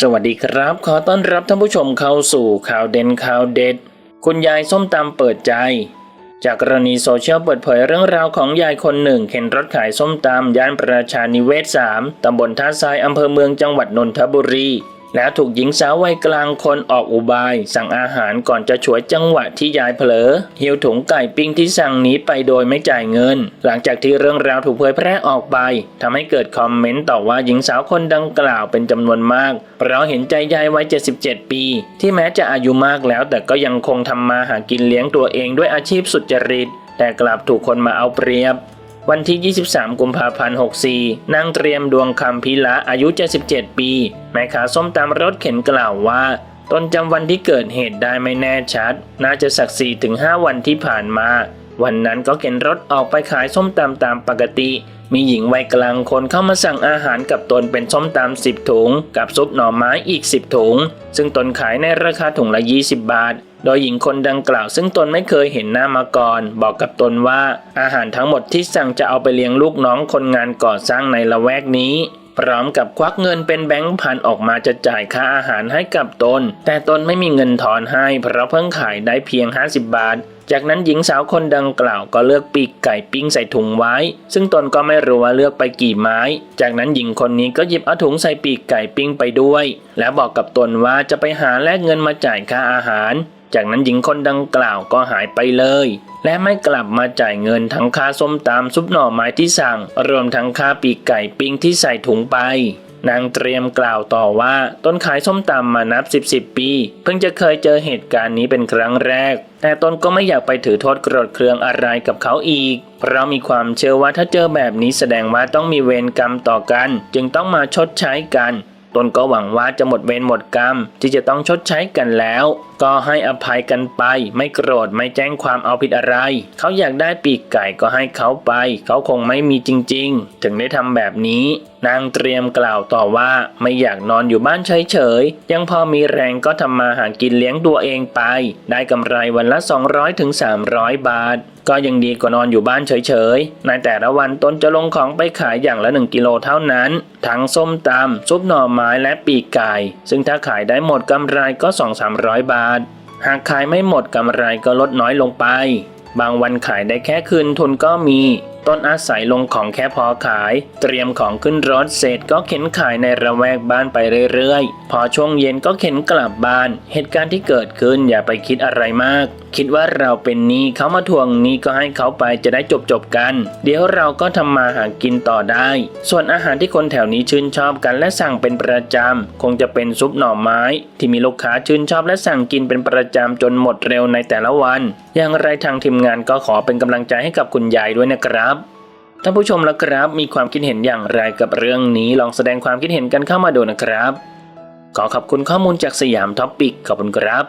สวัสดีครับ ขอต้อนรับท่านผู้ชมเข้าสู่ข่าวเด่นข่าวเด็ด คุณยายส้มตำเปิดใจ จากกรณีโซเชียลเปิดเผยเรื่องราวของยายคนหนึ่ง เข็นรถขายส้มตำย่านประชานิเวศ 3 ตำบลท่าทรายอำเภอเมืองจังหวัดนนทบุรี แล้วถูกหญิงสาววัยกลางคนออกอุบาย สั่งอาหารก่อนจะฉวยจังหวะที่ยายเผลอหิวถุงไก่ปิ้งที่สั่งหนีไปโดยไม่จ่ายเงิน หลังจากที่เรื่องราวถูกเผยแพร่ออกไปทำให้เกิดคอมเมนต์ต่อว่าหญิงสาวคนดังกล่าวเป็นจำนวนมาก เพราะเห็นใจยายวัย 77 ปี ที่แม้จะอายุมากแล้ว แต่ก็ยังคงทำมาหากินเลี้ยงตัวเองด้วยอาชีพสุจริต แต่กลับถูกคนมาเอาเปรียบ วันที่ 23 กุมภาพันธ์ 64 นางเตรียมดวงคำพิละอายุ 77 ปีแม่ค้าส้มตำรถเข็นกล่าวว่า ตนจำวันที่เกิดเหตุได้ไม่แน่ชัด น่าจะสักสี่ถึงห้าวันที่ผ่านมา วันนั้นก็เข็นรถออกไปขายส้มตำตามปกติ มีหญิงวัยกลางคนเข้ามาสั่งอาหารกับตนเป็นส้มตำ10ถุง กับซุปหน่อไม้อีก10ถุง ซึ่งตนขายในราคาถุงละ 20 บาท โดยหญิงคนดังกล่าว ซึ่งตนไม่เคยเห็นหน้ามาก่อน บอกกับตนว่าอาหารทั้งหมดที่สั่งจะเอาไปเลี้ยงลูกน้องคนงานก่อสร้างในละแวกนี้ พร้อมกับควักเงินเป็นแบงค์พันออกมาจะจ่ายค่าอาหารให้กับตน แต่ตนไม่มีเงินทอนให้เพราะเพิ่งขายได้เพียง 50 บาท จากนั้นหญิงสาวคนดังกล่าวก็เลือกปีกไก่ปิ้งใส่ถุงไว้ ซึ่งตนก็ไม่รู้ว่าเลือกไปกี่ไม้ จากนั้นหญิงคนนี้ก็หยิบเอาถุงใส่ปีกไก่ปิ้งไปด้วย และบอกกับตนว่าจะไปหาแลกเงินมาจ่ายค่าอาหารจากนั้นหญิงคนดังกล่าวก็หายไปเลย และไม่กลับมาจ่ายเงินทั้งค่าส้มตำซุปหน่อไม้ที่สั่ง รวมทั้งค่าปีกไก่ปิ้งที่ใส่ถุงไปนางเตรียมกล่าวต่อว่าต้นขายส้มตำมานับ 10บสปี เพิ่งจะเคยเจอเหตุการณ์นี้เป็นครั้งแรก แต่ตนก็ไม่อยากไปถือโทษโกรธเคืองอะไรกับเขาอีก เพราะมีความเชื่อว่าถ้าเจอแบบนี้แสดงว่าต้องมีเวรกรรมต่อกัน จึงต้องมาชดใช้กัน ตนก็หวังว่าจะหมดเวรหมดกรรมที่จะต้องชดใช้กันแล้ว ก็ให้อภัยกันไป ไม่โกรธไม่แจ้งความเอาผิดอะไร เขาอยากได้ปีกไก่ก็ให้เขาไป เขาคงไม่มีจริง ๆ ถึงได้ทำแบบนี้ นางเตรียมกล่าวต่อว่าไม่อยากนอนอยู่บ้านเฉยๆ ยังพอมีแรงก็ทำมาหากินเลี้ยงตัวเองไป ได้กำไรวันละ 200-300ถึง300 บาท ก็ยังดีกว่านอนอยู่บ้านเฉยๆ ในแต่ละวันตนจะลงของไปขายอย่างละ 1 กิโลเท่านั้น ทั้งส้มตำซุปหน่อไม้และปีกไก่ ซึ่งถ้าขายได้หมดกำไรก็ 2-300 บาท หากขายไม่หมดกำไรก็ลดน้อยลงไป บางวันขายได้แค่คืนทุนก็มี ต้นอาศัยลงของแค่พอขาย เตรียมของขึ้นรถเสร็จก็เข็นขายในระแวกบ้านไปเรื่อยๆ พอช่วงเย็นก็เข็นกลับบ้าน เหตุการณ์ที่เกิดขึ้นอย่าไปคิดอะไรมาก คิดว่าเราเป็นหนี้เขามาทวงหนี้ก็ให้เขาไปจะได้จบจบกัน เดี๋ยวเราก็ทำมาหากินต่อได้ ส่วนอาหารที่คนแถวนี้ชื่นชอบกันและสั่งเป็นประจำคงจะเป็นซุปหน่อไม้ ที่มีลูกค้าชื่นชอบและสั่งกินเป็นประจำจนหมดเร็วในแต่ละวัน อย่างไรทางทีมงานก็ขอเป็นกำลังใจให้กับคุณยายด้วยนะครับ ท่านผู้ชมแล้วครับ มีความคิดเห็นอย่างไรกับเรื่องนี้ ลองแสดงความคิดเห็นกันเข้ามาดูนะครับ ขอขอบคุณข้อมูลจากสยามท็อปปิกขอบคุณครับ